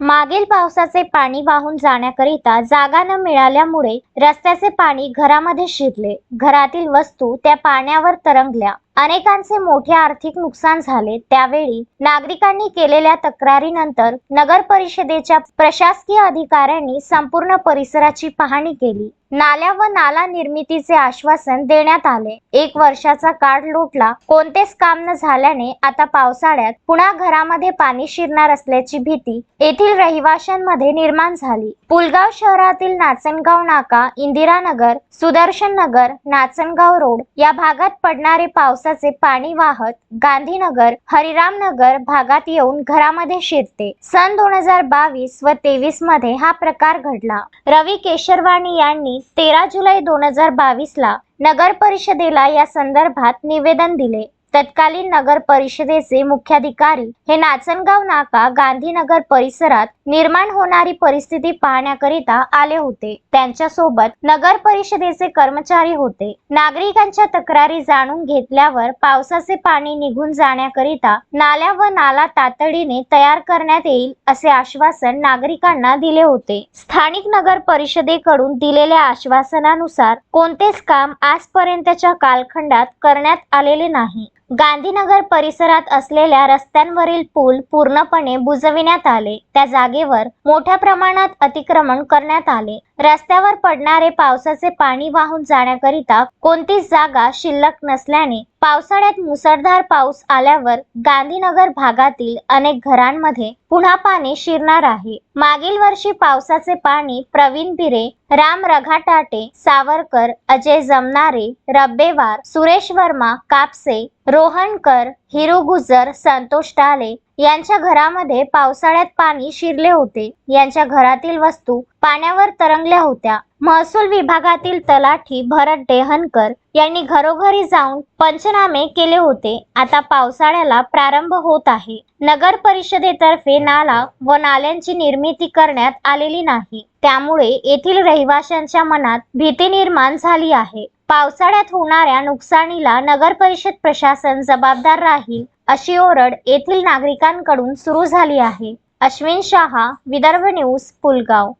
मागील पावसाचे पाणी वाहून जाण्याकरिता जागा न मिळाल्यामुळे रस्त्याचे पाणी घरामध्ये शिरले. घरातील वस्तू त्या पाण्यावर तरंगल्या. अनेकांचे मोठे आर्थिक नुकसान झाले. त्यावेळी नागरिकांनी केलेल्या तक्रारीनंतर नगर परिषदेच्या प्रशासकीय अधिकाऱ्यांनी संपूर्ण परिसराची पाहणी केली. नाल्या व नाला निर्मितीचे आश्वासन देण्यात आले. एक वर्षाचा काळ लोटला. कोणतेच काम न झाल्याने आता पावसाळ्यात पुन्हा घरामध्ये पाणी शिरणार असल्याची भीती येथील रहिवाशांमध्ये निर्माण झाली. पुलगाव शहरातील नाचनगाव नाका इंदिरानगर सुदर्शन नगर नाचनगाव रोड या भागात पडणारे पावसाचे पाणी वाहत गांधीनगर हरिरामनगर भागात येऊन घरामध्ये शिरते. सन दोन हजार बावीस व तेवीसमध्ये हा प्रकार घडला. रवी केशरवाणी यांनी तेरा जुलै दोन हजार बावीस ला नगर परिषदेला या संदर्भात निवेदन दिले. तत्कालीन नगर परिषदेचे मुख्याधिकारी हे नाचनगाव नाका गांधीनगर परिसरात निर्माण होणारी परिस्थिती पाहण्याकरिता आले होते. त्यांच्यासोबत नगर परिषदेचे कर्मचारी होते. नागरिकांच्या तक्रारी जाणून घेतल्यावर पावसाचे पाणी निघून जाण्याकरिता नाल्या व नाला तातडीने तयार करण्यात येईल असे आश्वासन नागरिकांना दिले होते. स्थानिक नगर परिषदेकडून दिलेल्या आश्वासनानुसार कोणतेच काम आजपर्यंतच्या कालखंडात करण्यात आलेले नाही. गांधीनगर परिसरात असलेल्या रस्त्यांवरील पूल पूर्णपणे बुजविण्यात आले. त्या जागेवर मोठ्या प्रमाणात अतिक्रमण करण्यात आले. रस्त्यावर पडणारे पावसाचे पाणी वाहून जाण्याकरिता कोणतीच जागा शिल्लक नसल्याने पावसाळ्यात मुसळधार पाऊस आल्यावर गांधीनगर भागातील अनेक घरांमध्ये पुन्हा पाणी शिरणार आहे. मागील वर्षी पावसाचे पाणी प्रवीण बिरे राम रघाटाटे सावरकर अजय जमनारे रब्बेवार सुरेश वर्मा कापसे रोहनकर हिरू गुजर संतोष टाले यांच्या घरामध्ये पावसाळ्यात पाणी शिरले होते. यांच्या घरातील वस्तू पाण्यावर तरंगल्या होत्या. महसूल विभागातील तलाठी भरत डेहनकर यांनी घरोघरी जाऊन पंचनामे केले होते. आता पावसाळ्याला प्रारंभ होत आहे. नगर परिषदेतर्फे नाला व नाल्यांची निर्मिती करण्यात आलेली नाही. त्यामुळे येथील रहिवाशांच्या मनात भीती निर्माण झाली आहे. पावसाळ्यात होणाऱ्या नुकसानीला नगर परिषद प्रशासन जबाबदार राहील अशी ओरड येथील नागरिकांकडून सुरू झाली आहे. अश्विन शहा विदर्भ न्यूज पुलगाव.